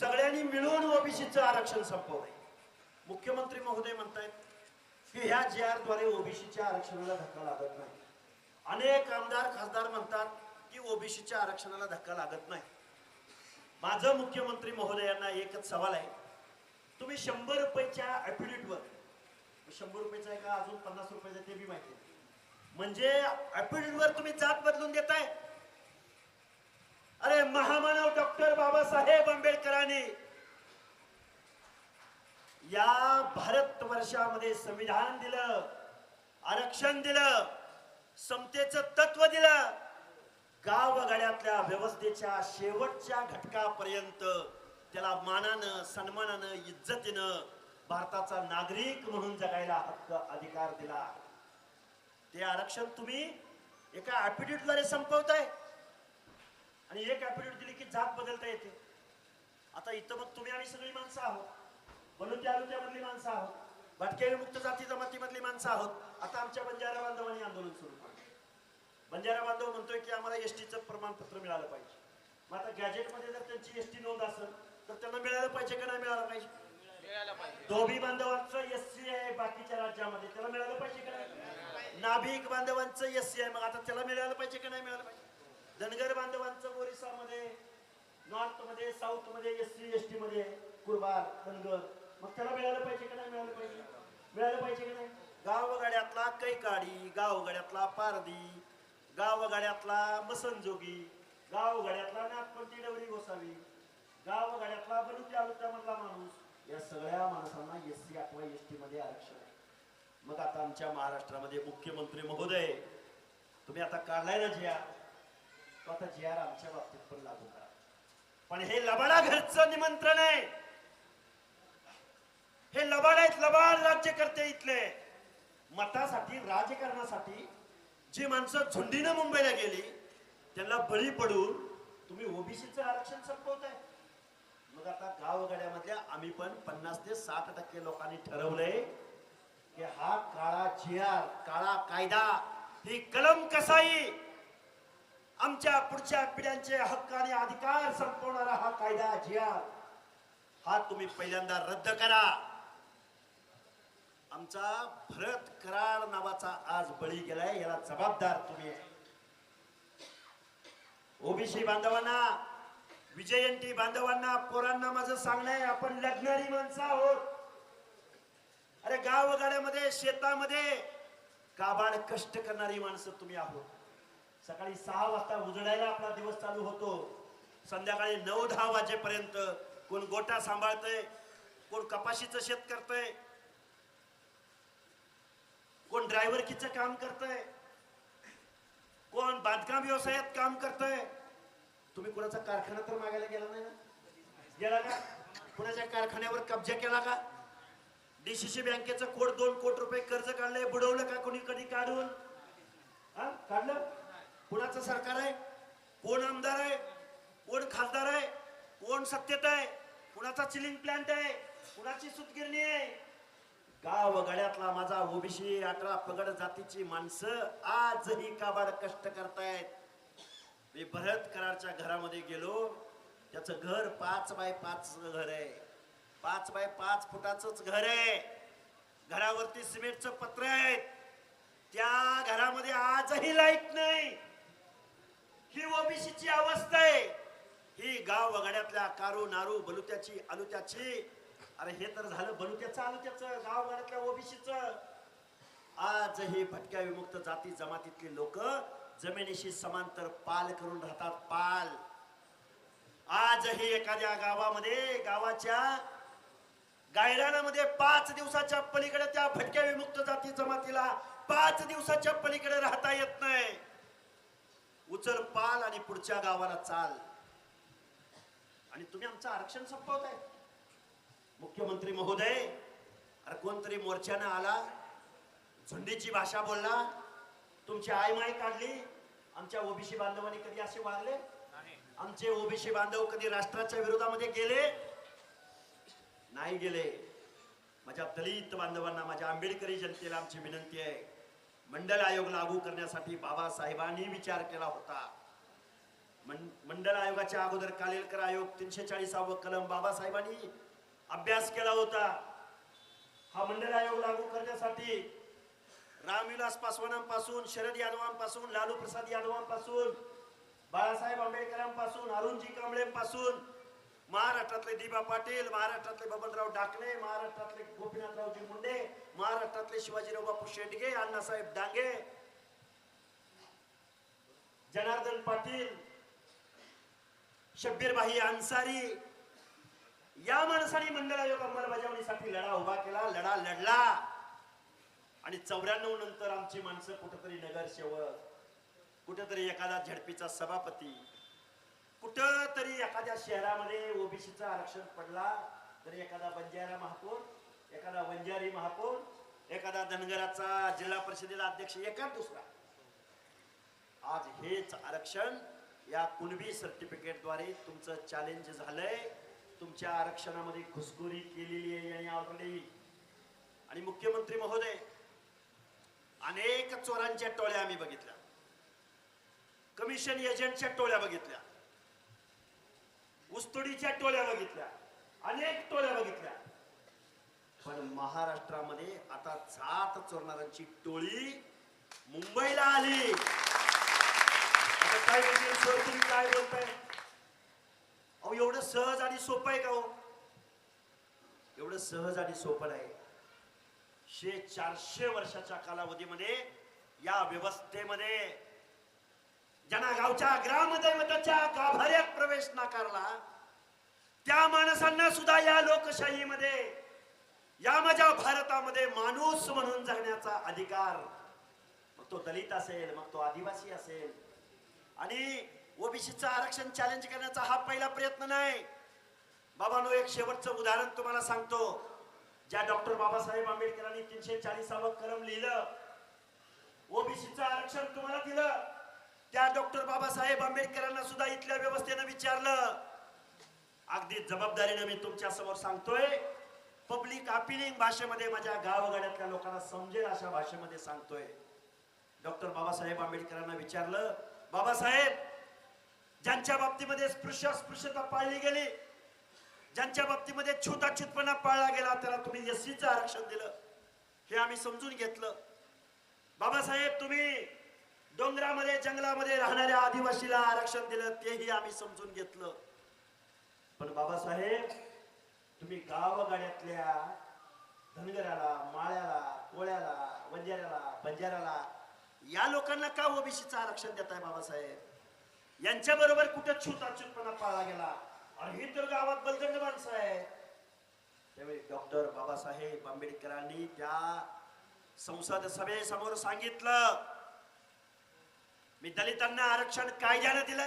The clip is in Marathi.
सगळ्यांनी मिळून ओबीसीचं आरक्षण संपवलंय. मुख्यमंत्री महोदय म्हणतायत की ह्या जी आरद्वारे ओबीसीच्या आरक्षणाला धक्का लागत नाही. अनेक आमदार खासदार म्हणतात की ओबीसीच्या आरक्षणाला धक्का लागत नाही. माझं मुख्यमंत्री महोदयांना एकच सवाल आहे. तुम्ही शंभर रुपयेच्या ॲफिडेविटवर शंभर रुपयाचा आहे का? अजून पन्नास रुपयाचा ते बी माहिती म्हणजे ॲफिडेविटवर तुम्ही जात बदलून देताय? अरे महामानव डॉक्टर बाबासाहेब आंबेडकरांनी या भारत वर्षामध्ये संविधान दिलं आरक्षण दिलं समतेचं तत्व दिलं गावगाड्यातल्या व्यवस्थेच्या शेवटच्या घटकापर्यंत त्याला मानानं सन्मानानं इज्जतीनं भारताचा नागरिक म्हणून जगायला हक्क अधिकार दिला. ते आरक्षण तुम्ही एका ॲफिडेविटद्वारे संपवताय. आणि एक ॲफिडेविट दिली की जात बदलता येते. आता इथं मग तुम्ही आम्ही सगळी माणसं आहोत. बलुत्या आलुत्यामधली माणसं आहोत. भटक्या विमुक्त जाती जमातीमधली माणसं आहोत. आता आमच्या बंजारा बांधवांनी आंदोलन सुरू केलं बंजारा बांधव म्हणतोय की आम्हाला एसटीचं प्रमाणपत्र मिळालं पाहिजे. मग आता गॅजेटमध्ये जर त्यांची एसटी नोंद असेल तर त्यांना मिळालं पाहिजे का नाही मिळालं पाहिजे? धोबी बांधवांचं एस सी आहे बाकीच्या राज्यामध्ये. त्याला मिळालं पाहिजे का नाही? नाभिक बांधवांचं एस सी आहे. मग आता त्याला मिळालं पाहिजे का नाही मिळालं पाहिजे? धनगर बांधवांचं ओरिसामध्ये नॉर्थमध्ये साऊथमध्ये एस सी एस टीमध्ये कुरबार धनगर. मग त्याला मिळालं पाहिजे का नाही मिळालं पाहिजे? मिळालं पाहिजे का नाही? गावगाड्यातला कैकाडी गावगाड्यातला पारदी गावगाड्यातला मसनजोगी गावगाड्यातला नागपंथी डवरी गोसावी गावगाड्यातला बलुत्या आलुक्यामधला माणूस या सगळ्या माणसांना एस सी अथवा एस टीमध्ये आरक्षण आहे. मग आता आमच्या महाराष्ट्रामध्ये मुख्यमंत्री महोदय तुम्ही आता काढलाय ना ज्या? तो आता जी आर आमच्या बाबतीत पण लागू करा. पण हे लबाडा घरचं निमंत्रण आहे. हे लबाड आहेत लबाड राज्यकर्ते इथले. मतासाठी राजकारणासाठी जी माणसं झुंडीनं मुंबईला गेली त्यांना बळी पडून तुम्ही ओबीसीचं आरक्षण संपवताय. मग आता गावगाड्यामधल्या आम्ही पण पन्नास ते साठ टक्के लोकांनी ठरवलंय की हा काळा जिहार काळा कायदा ही कलम कसाई आमच्या पुढच्या पिढ्यांचे हक्क आणि अधिकार संपवणारा हा कायदा जिया हा तुम्ही पहिल्यांदा रद्द करा. आमचा भरत करार नावाचा आज बळी गेलाय याला जबाबदार तुम्ही. ओबीसी बांधवांना विजयंती बांधवांना पोरांना माझं सांगणं आहे आपण लग्नारी माणसं आहोत. अरे गावगाड्यामध्ये शेतामध्ये काबाड कष्ट करणारी माणसं तुम्ही आहोत. सकाळी सहा वाजता उजडायला आपला दिवस चालू होतो. संध्याकाळी नऊ दहा वाजेपर्यंत कोण गोटा सांभाळतय कोण कपाशीचं शेत करतय कोण ड्रायव्हरकीचं काम करतय कोण बांधकाम व्यवसायात काम करतय. तुम्ही कुणाचा कारखाना तर मागायला गेला नाही ना? गेला का? कुणाच्या कारखान्यावर कब्जा केला का? डीसीसी बँकेचं कोट दोन कोटी रुपये कर्ज काढलंय बुडवलं का कोणी कधी काढून? हा? काढलं? कुणाचं सरकार आहे? कोण आमदार आहे? कोण खासदार आहे? कोण सत्तेत आहे? कुणाचा चिलिंग प्लांट आहे? कुणाची सुतगिरणी आहे? गाव गड्यातला माझा ओबीसी अठरा पगड जातीची माणसं आजही काबाड कष्ट करतायत. मी भरत कराडच्या घरामध्ये गेलो. त्याचं घर पाच बाय पाच घर आहे. पाच बाय पाच फुटाचंच घर आहे. घरावरती सिमेंटचं पत्र आहे त्या घरामध्ये आजही लाइट नाही. ही ओबीसीची अवस्था आहे. ही गाव वगाड्यातल्या कारू नारू बलुत्याची आलुत्याची. अरे हे तर झालं बलुत्याचं आलुत्याचं गाव वगाड्यातल्या ओबीसीचं. हे भटक्या विमुक्त जाती जमातीतली लोक जमिनीशी समांतर पाल करून राहतात पाल. आजही एखाद्या गावामध्ये गावाच्या गायरानामध्ये पाच दिवसाच्या पलीकडे त्या भटक्या विमुक्त जाती जमातीला पाच दिवसाच्या पलीकडे राहता येत नाही. उचल पाल आणि पुढच्या गावाला चाल. आणि तुम्ही आमचं आरक्षण संपवताय. मुख्यमंत्री महोदय अरे कोणतरी मोर्चानं आला झुंडीची भाषा बोलला तुमची आयमाय काढली आमच्या ओबीसी बांधवांनी कधी असे वागले? आमचे ओबीसी बांधव कधी राष्ट्राच्या विरोधामध्ये गेले? नाही गेले. माझ्या दलित बांधवांना माझ्या आंबेडकरी जनतेला आमची विनंती आहे. मंडल आयोग लागू करण्यासाठी बाबासाहेबांनी विचार केला होता. मंडल मंडळ आयोगाच्या अगोदर कालेलकर आयोग तीनशे चाळीसावं कलम बाबासाहेबांनी अभ्यास केला होता. हा मंडळ आयोग लागू करण्यासाठी रामविलास पासवानांपासून शरद यादवांपासून लालू प्रसाद यादवांपासून बाळासाहेब आंबेडकरांपासून अरुणजी कांबळेपासून महाराष्ट्रातले दिबा पाटील महाराष्ट्रातले बबनराव डाकणे महाराष्ट्रातले गोपीनाथरावजी मुंडे महाराष्ट्रातले शिवाजीराव बापू शेंडगे अण्णासाहेब डांगे जनार्दन पाटील शब्बीरबाई अन्सारी या माणसाने मंडळ आयोग अंमलबजावणीसाठी लढा उभा केला लढा लढला. आणि चौऱ्याण्णव नंतर आमची माणसं कुठंतरी नगरसेवक कुठंतरी एखादा झडपीचा सभापती कुठंतरी एखाद्या शहरामध्ये ओबीसीचं आरक्षण पडला तर एखादा बंजारा महापौर एखादा वंजारी महापौर एखादा धनगराचा जिल्हा परिषदेला अध्यक्ष एका दुसरा. आज हेच आरक्षण या कुणबी सर्टिफिकेटद्वारे तुमचं चॅलेंज झालंय. तुमच्या आरक्षणामध्ये घुसखोरी केलेली आहे आणि ऑलरेडी आणि मुख्यमंत्री महोदय अनेक चोरांच्या टोळ्या आम्ही बघितल्या. कमिशन एजंटच्या टोळ्या बघितल्या. उस्तुडीच्या टोळ्या बघितल्या. अनेक टोळ्या बघितल्या. पण महाराष्ट्रामध्ये आता जात चोरणाऱ्यांची टोळी मुंबईला आली. आता काय म्हणजे सर तुम्ही काय बोलताय? अहो एवढं सहज आणि सोपं आहे का हो? एवढं सहज आणि सोपं आहे शे चारशे वर्षाच्या कालावधीमध्ये या व्यवस्थेमध्ये ज्यांना गावच्या ग्रामदैवताच्या गाभाऱ्यात प्रवेश नाकारला त्या माणसांना सुद्धा या लोकशाहीमध्ये या माझ्या भारतामध्ये माणूस म्हणून जगण्याचा अधिकार. मग तो दलित असेल मग तो आदिवासी असेल. आणि ओबीसीचं आरक्षण चॅलेंज करण्याचा हा पहिला प्रयत्न नाही. बाबानो एक शेवटचं उदाहरण तुम्हाला सांगतो. ज्या डॉक्टर बाबासाहेब आंबेडकरांनी तीनशे चाळीसावं कलम लिहिलं ओबीसीचं आरक्षण तुम्हाला दिलं. डॉक्टर बाबासाहेब आंबेडकरांना सुद्धा इथल्या व्यवस्थेनं विचारलं. अगदी जबाबदारीनं मी तुमच्यासमोर सांगतोय. पब्लिक अपिलिंग भाषेमध्ये माझ्या गावगाड्यातल्या लोकांना समजेल अशा भाषेमध्ये सांगतोय. डॉक्टर बाबासाहेब आंबेडकरांना विचारलं बाबासाहेब ज्यांच्या बाबतीमध्ये स्पृश्य स्पृश्यता पाळली गेली ज्यांच्या बाबतीमध्ये छूताछूतपणा पाळला गेला त्याला तुम्ही एससीचं आरक्षण दिलं. हे आम्ही समजून घेतलं. बाबासाहेब तुम्ही डोंगरामध्ये जंगलामध्ये राहणाऱ्या आदिवासीला आरक्षण दिलं तेही आम्ही समजून घेतलं. पण बाबासाहेब तुम्ही गावगाड्यातल्या धनगराला माळ्याला कोळ्याला वंजाऱ्याला बंजाऱ्याला या लोकांना का ओबीसीचं आरक्षण देताय बाबासाहेब? यांच्या बरोबर कुठे छूताछूतपणा पाळला गेला? आणि ही तर गावात बलदंड माणसं आहे त्यावेळी डॉक्टर बाबासाहेब आंबेडकरांनी त्या संसद सभेसमोर सांगितलं मी दलितांना आरक्षण कायद्यानं दिलंय.